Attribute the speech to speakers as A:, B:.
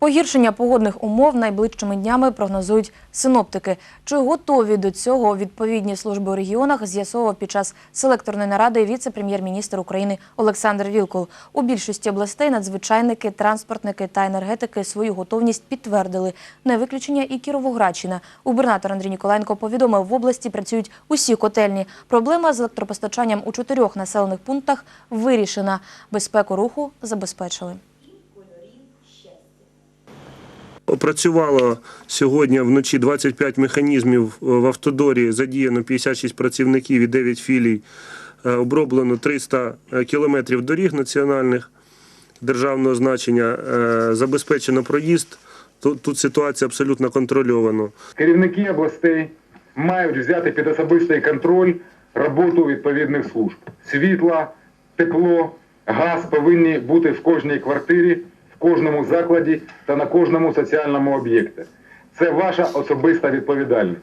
A: Погіршення погодних умов найближчими днями прогнозують синоптики. Чи готові до цього відповідні служби у регіонах, з'ясовував під час селекторної наради віце-прем'єр-міністр України Олександр Вілкул. У більшості областей надзвичайники, транспортники та енергетики свою готовність підтвердили. Не виключення і Кіровоградщина. Губернатор Андрій Ніколаєнко повідомив, в області працюють усі котельні. Проблема з електропостачанням у чотирьох населених пунктах вирішена. Безпеку руху забезпечили.
B: Опрацювало сьогодні вночі 25 механізмів в автодорі, задіяно 56 працівників і 9 філій. Е, Оброблено 300 кілометрів доріг національних державного значення. Е, Забезпечено проїзд. Тут, тут ситуація абсолютно контрольована.
C: Керівники областей мають взяти під особистий контроль роботу відповідних служб. Світло, тепло, газ повинні бути в кожній квартирі, кожному закладі та на кожному соціальному об'єкті. Це ваша особиста відповідальність.